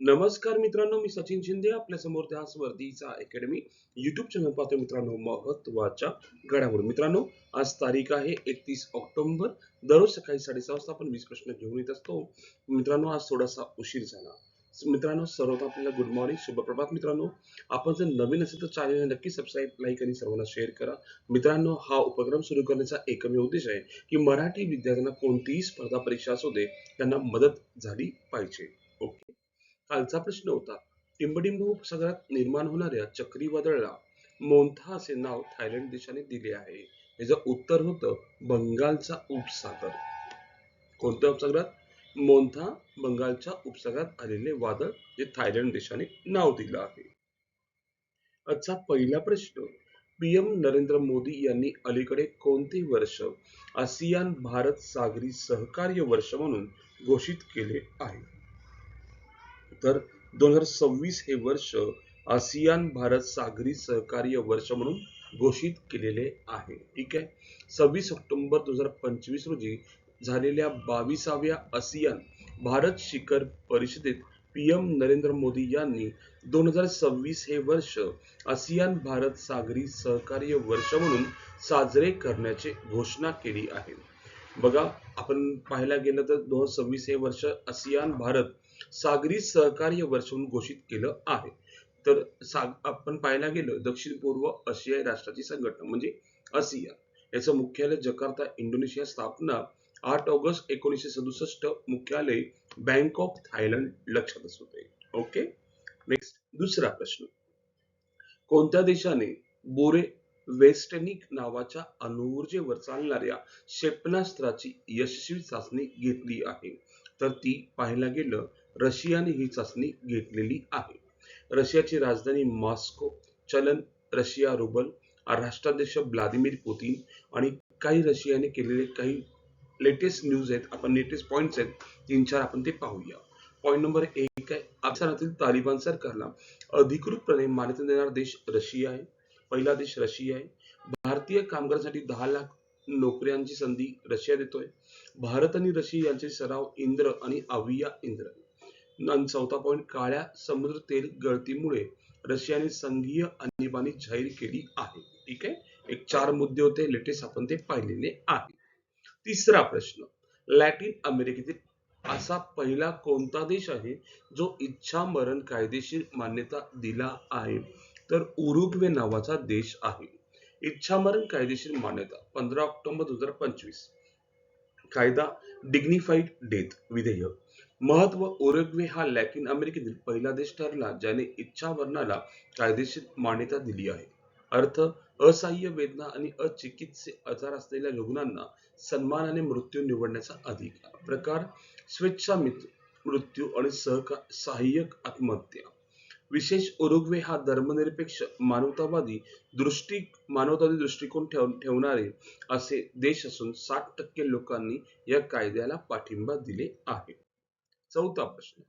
नमस्कार मित्रांनो मी सचिन शिंदे आपल्यासमोर त्या स्पर्धीचा अकॅडमी युट्यूब चॅनल पाहतो मित्रांनो महत्त्वाच्या घडामोडी. मित्रांनो आज तारीख आहे एकतीस ऑक्टोबर दररोज सकाळी साडेसहा वाजता आपण वीस प्रश्न घेऊन येत असतो. मित्रांनो आज थोडासा उशीर झाला. मित्रांनो सर्वप्रथम आपल्याला गुड मॉर्निंग शुभप्रभात मित्रांनो. आपण जर नवीन असेल तर चॅनल नक्की सबस्क्राईब लाईक आणि सर्वांना शेअर करा. मित्रांनो हा उपक्रम सुरू करण्याचा एकमेव उद्देश आहे की मराठी विद्यार्थ्यांना कोणतीही स्पर्धा परीक्षा असू दे त्यांना मदत झाली पाहिजे. ओके? कालचा प्रश्न होता. टिंबडिंब उपसागरात निर्माण होणाऱ्या चक्रीवादळाला मोंथा असे नाव थायलंड देशाने दिले आहे. याचं उत्तर होतं बंगालचा उपसागर. कोणत्या उपसागरात? मोंथा बंगालच्या उपसागरात आलेले वादळ जे थायलंड देशाने नाव दिलं आहे. आजचा पहिला प्रश्न पीएम नरेंद्र मोदी यांनी अलीकडे कोणते वर्ष आसियान भारत सागरी सहकार्य वर्ष म्हणून घोषित केले आहे? तर दोन हजार सव्वीस हे वर्ष आसियान भारत सागरी सहकार्य वर्ष म्हणून घोषित केलेले आहे. ठीक आहे? सव्वीस ऑक्टोबर दोन हजार पंचवीस रोजी झालेल्या बावीसाव्या आसियान भारत शिखर परिषदेत पीएम नरेंद्र मोदी यांनी दोन हजार सव्वीस हे वर्ष आसियान भारत सागरी सहकार्य वर्ष म्हणून साजरे करण्याची घोषणा केली आहे. बघा आपण पाहायला गेलं तर दोन हजार सव्वीस हे वर्ष आसियान भारत सागरी सहकार्य वर्ष म्हणून घोषित केलं आहे. तर साग आपण पाहायला गेलं दक्षिण पूर्व आशियाई राष्ट्राची संघटना म्हणजे आसिया. याचं मुख्यालय जकार्ता इंडोनेशिया स्थापना आठ ऑगस्ट एकोणीसशे सदुसष्ट मुख्यालय बँकॉक थायलंड लक्षातच होते ओके? नेक्स्ट दुसरा प्रश्न. कोणत्या देशाने बोरे वेस्टनिक नावाच्या अणुऊर्जेवर चालणाऱ्या क्षेपणास्त्राची यशस्वी चाचणी घेतली आहे? तर ती पाहायला गेलं रशियाने ही चाचणी घेतलेली आहे. रशियाची राजधानी मॉस्को चलन रशिया रुबल राष्ट्राध्यक्ष व्लादिमीर पुतीन आणि काही रशियाने केलेले काही लेटेस्ट न्यूज आहेत. आपण लेटेस्ट पॉइंट्स आहेत तीन चार आपण ते पाहूया. पॉईंट नंबर एक आहे अफसानातील तालिबान सरकारला अधिकृतपणे मान्यता देणारा देश रशिया आहे. पहिला देश रशिया आहे. भारतीय कामगारांसाठी दहा लाख नोकऱ्यांची संधी रशिया देतोय. भारत आणि रशिया यांचे सराव इंद्र आणि अविया इंद्र. आणि चौथा पॉईंट काळ्या समुद्र तेल गळतीमुळे रशियाने संघीय आणीबाणी जाहीर केली आहे. ठीक आहे? एक चार मुद्दे होते. लेटेस्ट आपण ते पाहिलेले आहे. तिसरा प्रश्न. लॅटिन अमेरिकेतील असा पहिला कोणता देश आहे जो इच्छा मरण कायदेशीर मान्यता दिला आहे? तर उरुग्वे नावाचा देश आहे. इच्छा मरण कायदेशीर मान्यता पंधरा ऑक्टोबर दोन हजार पंचवीस. कायदा डिग्निफाईड डेथ विधेयक. महत्त्व उरुग्वे हा लॅटिन अमेरिकेतील पहिला देश ठरला ज्याने इच्छा मरणाला कायदेशीर मान्यता दिली आहे. अर्थ असह्य वेदना आणि अचिकित्से आजार असलेल्या रुग्णांना सन्मानाने मृत्यू निवडण्याचा अधिकार. प्रकार स्वेच्छा मृत्यू आणि सहकार सहाय्यक आत्महत्या. विशेष उरुग्वे हा धर्मनिरपेक्ष मानवतावादी दृष्टी मानवतावादी दृष्टिकोन ठेवणारे असे देश असून साठ टक्के लोकांनी या कायद्याला पाठिंबा दिले आहे. चौथा प्रश्न.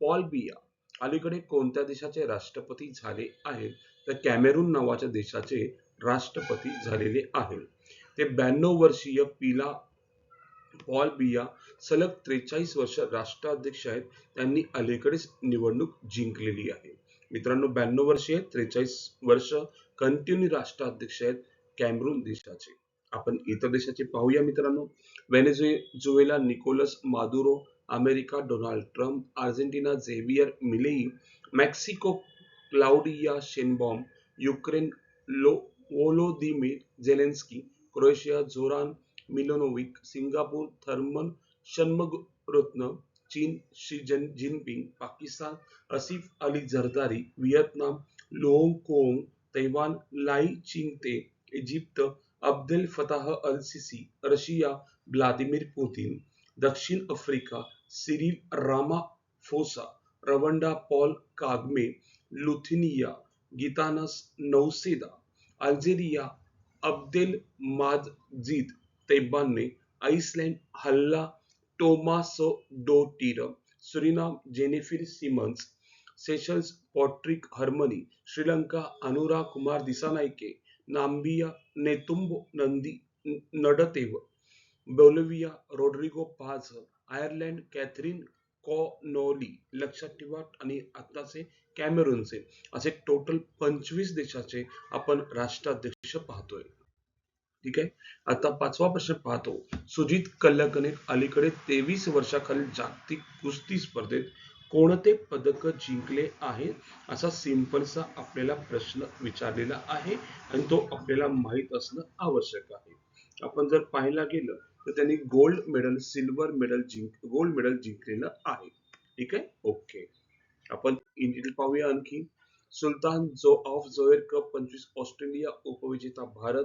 पॉल बिया अलीकडे कोणत्या देशाचे राष्ट्रपती झाले आहेत? तर कॅमेरून नावाच्या देशाचे राष्ट्रपती झालेले आहेत. ते ब्याण्णव वर्षीय पिला पॉल बिया सलग त्रेचाळीस वर्ष राष्ट्राध्यक्ष आहेत. त्यांनी अलीकडेच निवडणूक जिंकलेली आहे. मित्रांनो ब्याण्णव वर्षीय त्रेचाळीस वर्ष कंटिन्यू राष्ट्राध्यक्ष आहेत कॅमरून देशाचे. आपण इतर देशाचे पाहूया मित्रांनो. Venezuela Nicolas Maduro America, Donald Trump Argentina Javier Milei Mexico, Claudia Sheinbaum, Ukraine low Volodymyr Zelensky Croatia Zoran Milanovic, Singapore, Tharman Shanmugaratnam, चीन, Xi Jin, Jinping, Pakistan Asif Ali Zardari Vietnam Luong Cuong Taiwan, Lai Chingte, Egypt, Abdel Fattah al Sisi Russia, Vladimir Putin. दक्षिण Africa, Cyril Ramaphosa, Rwanda Paul Kagame, Lithuania, Gitanas Nauseda, Algeria, Abdel Madjid तैबानने Iceland, Halla Tomasdottir Suriname, Jennifer Simons, Seychelles, Patrick Herminie, Sri Lanka Anura Kumara Dissanayake, Namibia Netumbo Nandi Ndaitwah. Bolivia Rodrigo Paz Ireland Catherine Connolly लक्षात ठेवा आणि आताचे कॅमेरूनचे असे total पंचवीस देशाचे आपण राष्ट्राध्यक्ष पाहतोय. ठीक आहे? आता पाचवा प्रश्न पाहतो. सुजित कल्लकने अलीकडे तेवीस वर्षाखालील जागतिक कुस्ती स्पर्धेत कोणते पदक जिंकले आहे? असा सिंपलसा आपल्याला प्रश्न विचारलेला आहे आणि तो आपल्याला माहीत असणं आवश्यक आहे. आपण जर पाहायला गेलं तर त्यांनी गोल्ड मेडल सिल्वर मेडल जिंक गोल्ड मेडल जिंकलेलं आहे. ठीक आहे? ओके आपण इंडियन पाहूया आणखी. सुलतान जो ऑफ़ जोयर कप पंचवीस ऑस्ट्रेलिया उपविजेता भारत.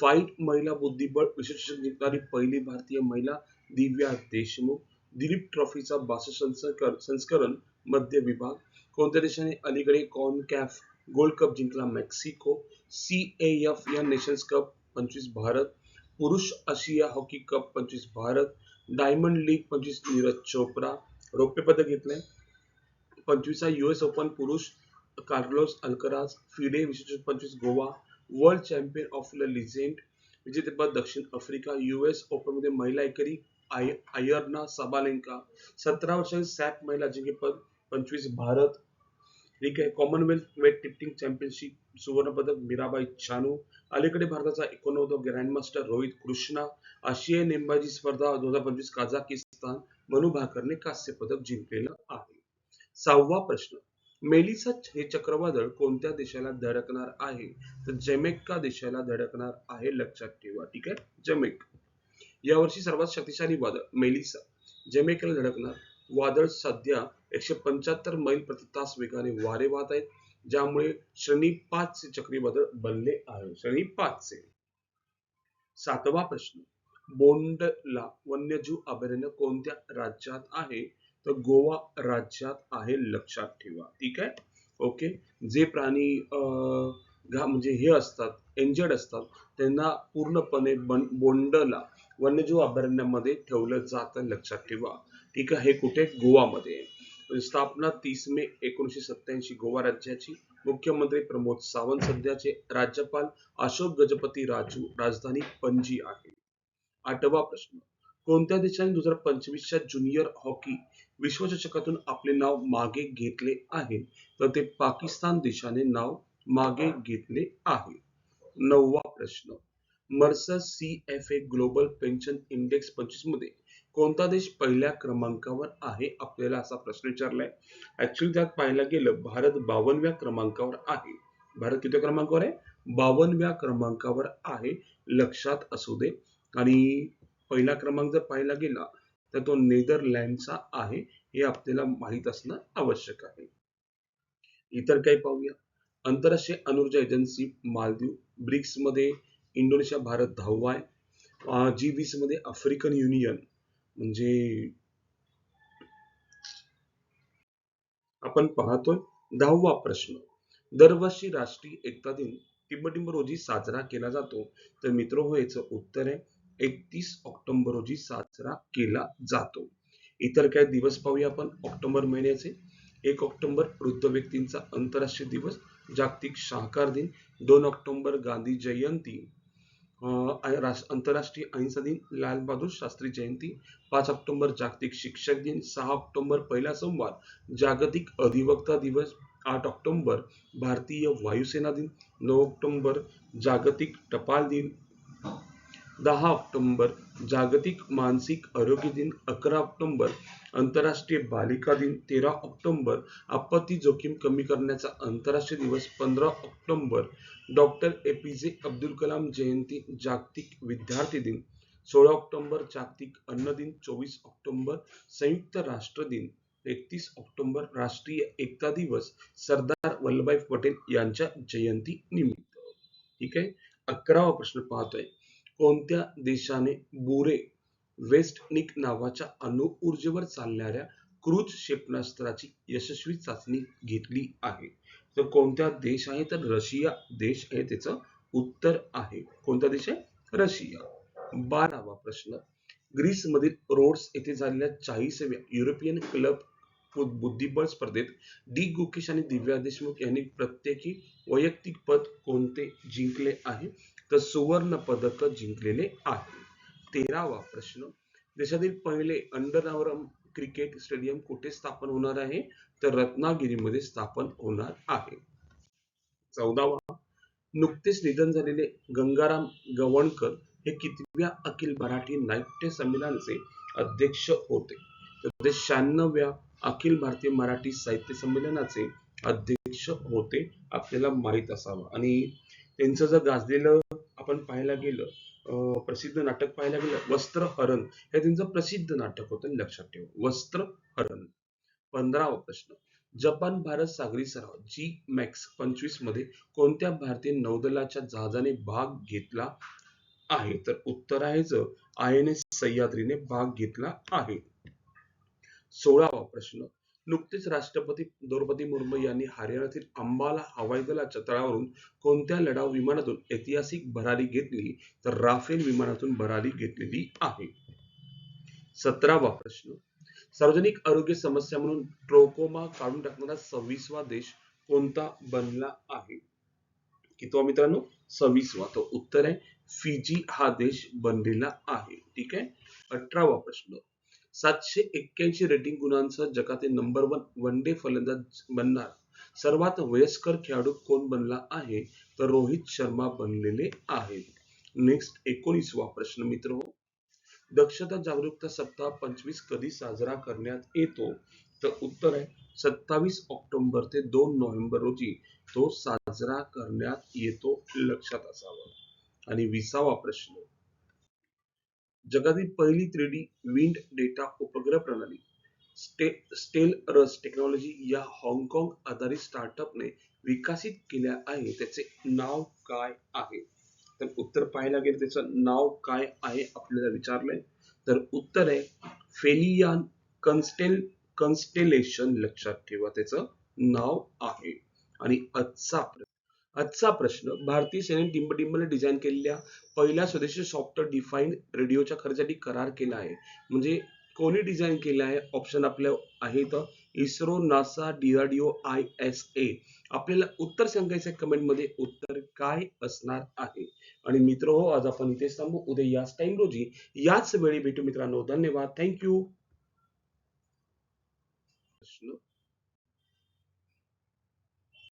फाईट महिला बुद्धिबळ विशेषण जिंकणारी पहिली भारतीय महिला दिव्या देशमुख. दिलीप ट्रॉफीचा बासष्ट संस्कर- संस्करण मध्य विभाग. कोणत्या देशाने अलीकडे कॉनकॅफ गोल्ड कप जिंकला? Mexico CAFA nations cup पंचवीस भारत. पुरुष आशिया हॉकी कप पंचवीस भारत डायमंड लीग पंचवीस नीरज चोप्रा रौप्य पदक घेतलंय पंचवीसा युएस ओपन पुरुष कार्लोस अल्कराज। फिडे विशेष पंचवीस Goa. World champion of the legend विजेतेपद दक्षिण आफ्रिका युएस ओपन मध्ये महिला एकेरी आय आयर्ना साबालेंका। सतरा वर्षांची सॅप महिला अजिंक्यपद पंचवीस भारत ठीक आहे. कॉमनवेल्थ वेट लिफ्टिंग चॅम्पियनशिप सुवर्णपदक मीराबाई चानू अलीकडे भारताचा एकोणनव्वद ग्रँडमास्टर रोहित कृष्णा. आशियाई नेमबाजी स्पर्धा दोन हजार पंचवीस काझाकिस्तान. मनु भाकरने कांस्य पदक जिंकलेलं आहे. सहावा प्रश्न. मेलिसा हे चक्रवादळ कोणत्या देशाला धडकणार आहे? तर जमैका देशाला धडकणार आहे लक्षात ठेवा. ठीक आहे? जमेक. यावर्षी सर्वात शक्तिशाली वादळ मेलिसा. जमैकेला धडकणार वादळ सध्या एकशे पंच्याहत्तर मैल प्रति तास वेगाने वारे वाहत आहेत. ज्यामुळे श्रेणी पाच चे चक्रीवादळ बनले आहे. श्रेणी पाच चे सातवा प्रश्न. बोंडला वन्यजीव अभयारण्य कोणत्या राज्यात आहे? तर गोवा राज्यात आहे लक्षात ठेवा. ठीक आहे? ओके? जे प्राणी अं, घा म्हणजे हे असतात एंजर्ड असतात त्यांना पूर्णपणे बन बोंडला वन्यजीव अभयारण्यामध्ये ठेवलं जातं लक्षात ठेवा. ठीक आहे? हे कुठे? गोवामध्ये. आहे. स्थापना तीस मे एकोणीसशे सत्याऐंशी गोवा राज्याची मुख्यमंत्री प्रमोद सावंत सध्याचे राज्यपाल अशोक गजपती राजू राजधानी पणजी आहे. आठवा प्रश्न. कोणत्या देशाने दोन हजार पंचवीसच्या ज्युनियर हॉकी विश्वचषकातून आपले नाव मागे घेतले आहे? तर ते पाकिस्तान देशाने नाव मागे घेतले आहे. नववा प्रश्न. Mercer C F A global pension index पंचवीसमध्ये कोणता देश पहिल्या क्रमांकावर आहे? आपल्याला असा प्रश्न विचारलाय. ऍक्च्युली त्यात पाहायला गेलं भारत बावनव्या क्रमांकावर आहे. भारत किती क्रमांकावर आहे? बावनव्या क्रमांकावर आहे. लक्षात असू दे. आणि पहिला क्रमांक जर पाहायला गेला तर तो नेदरलँडचा आहे. हे आपल्याला माहीत असणं आवश्यक आहे. इतर काही पाहूया. आंतरराष्ट्रीय अनुर्जा एजन्सी मालदीव ब्रिक्समध्ये इंडोनेशिया भारत दहावा आहे जी वीसमध्ये आफ्रिकन युनियन. म्हणजे आपण पाहतोय दहावा प्रश्न. दरवर्षी राष्ट्रीय एकता दिन टिंबटिंब रोजी साजरा केला जातो. तर मित्र हो याचं उत्तर आहे. एकतीस ऑक्टोबर रोजी साजरा केला जातो. इतर काय दिवस पाहूया आपण. ऑक्टोबर महिन्याचे. एक ऑक्टोबर वृद्ध व्यक्तींचा आंतरराष्ट्रीय दिवस. जागतिक शाहकार दिन. दोन ऑक्टोबर गांधी जयंती. रास- आंतरराष्ट्रीय अहिंसा दिन लालबहादूर शास्त्री जयंती पाच ऑक्टोबर जागतिक शिक्षक दिन सहा ऑक्टोबर पहिला सोमवार जागतिक अधिवक्ता दिवस आठ ऑक्टोबर भारतीय वायुसेना दिन नऊ ऑक्टोबर जागतिक टपाल दिन दहा ऑक्टोबर जागतिक मानसिक आरोग्य दिन अकरा ऑक्टोबर आंतरराष्ट्रीय बालिका दिन तेरा ऑक्टोबर. आपत्ती जोखीम कमी करण्याचा आंतरराष्ट्रीय दिवस पंधरा ऑक्टोंबर. डॉक्टर ए पी जे अब्दुल कलाम जयंती जागतिक विद्यार्थी दिन. सोळा ऑक्टोबर जागतिक अन्न दिन. चोवीस ऑक्टोंबर संयुक्त राष्ट्र दिन. एकतीस ऑक्टोबर राष्ट्रीय एकता दिवस. सरदार वल्लभभाई पटेल यांच्या जयंती निमित्त. ठीक आहे? अकरावा प्रश्न पाहतोय. कोणत्या देशाने बुरे वेस्टनिक नावाच्या अणुऊर्जेवर चालणाऱ्या क्रूज क्षेपणास्त्राची यशस्वी चाचणी घेतली आहे. तर कोणत्या देश आहे? तर रशिया देश आहे त्याचं उत्तर आहे. कोणता देश आहे? रशिया. बारावा प्रश्न. ग्रीसमधील रोड्स येथे झालेल्या चाळीसव्या युरोपियन क्लब बुद्धिबळ स्पर्धेत डी गुकेश आणि दिव्या देशमुख यांनी प्रत्येकी वैयक्तिक पद कोणते जिंकले आहे? तर सुवर्ण पदक जिंकलेले आहे. तेरावा प्रश्न. देशातील पहिले अंडर क्रिकेट स्टेडियम कुठे स्थापन होणार आहे? तर रत्नागिरीमध्ये स्थापन होणार आहे. चौदावा नुकतेच निधन झालेले गंगाराम गवणकर हे कितव्या अखिल मराठी नाट्य संमेलनाचे अध्यक्ष होते? तर ते शहाण्णव्या अखिल भारतीय मराठी साहित्य संमेलनाचे अध्यक्ष होते आपल्याला माहीत असावं. आणि त्यांचं जर गाजलेलं आपण पाहायला गेलं प्रसिद्ध नाटक पाहायला गेलं वस्त्रहरण हे त्यांचं प्रसिद्ध नाटक होतं लक्षात ठेवा. वस्त्रहरण पंधरावा प्रश्न. जपान भारत सागरी सराव. जी मॅक्स पंचवीसमध्ये कोणत्या भारतीय नौदलाच्या जहाजाने भाग घेतला आहे? तर उत्तर आहे आय एन एस सह्याद्रीने भाग घेतला आहे. सोळावा प्रश्न. नुकतेच राष्ट्रपती द्रौपदी मुर्मू यांनी हरियाणातील अंबाला हवाई दलाच्या तळावरून कोणत्या लढाऊ विमानातून ऐतिहासिक भरारी घेतली तर राफेल विमानातून भरारी घेतलेली आहे? सतरावा प्रश्न. सार्वजनिक आरोग्य समस्या म्हणून ट्रोकोमा काढून टाकणारा सव्वीसवा देश कोणता बनला आहे? कितवा मित्रांनो? सव्वीसवा. तो उत्तर आहे फिजी हा देश बनलेला आहे. ठीक आहे? अठरावा प्रश्न. सातशे एक्क्याऐंशी रेटिंग गुणांसह जगातील नंबर वन वन डे फलंदाज बनणार सर्वात वयस्कर खेळाडू कोण बनला आहे? तर रोहित शर्मा बनलेले आहेत. नेक्स्ट एकोणीसवा प्रश्न मित्र हो. दक्षता जागरूकता सप्ताह पंचवीस कधी साजरा करण्यात येतो? तर उत्तर आहे सत्तावीस ऑक्टोबर ते दोन नोव्हेंबर रोजी तो साजरा करण्यात येतो लक्षात असावा. आणि विसावा प्रश्न जगातील पहिली थ्री डी विंड डेटा उपग्रह प्रणाली. स्टे स्टेल रस टेक्नॉलॉजी या हाँगकाँग आधारित स्टार्टअपने विकसित केल्या आहे. त्याचे नाव काय आहे? तर उत्तर पाहायला गेलं त्याचं नाव काय आहे आपल्याला विचारलंय. तर उत्तर आहे फेलियान कन्स्टेल कन्स्टेलेशन लक्षात ठेवा त्याचं नाव आहे. आणि आजचा आजचा प्रश्न भारतीय सेनेने टिंबटिंबने डिझाईन केलेल्या पहिल्या स्वदेशी सॉफ्टवेअर डिफाईंड रेडिओच्या खर्चासाठी करार केला आहे. म्हणजे कोणी डिझाईन केला आहे? ऑप्शन आपल्या आहेत ISRO NASA DRDO I S A आपल्याला उत्तर सांगायचं कमेंटमध्ये. उत्तर काय असणार आहे? आणि मित्र हो आज आपण इथे थांबू. उद्या याच टाइम रोजी याच वेळी भेटू मित्रांनो. धन्यवाद. थँक्यू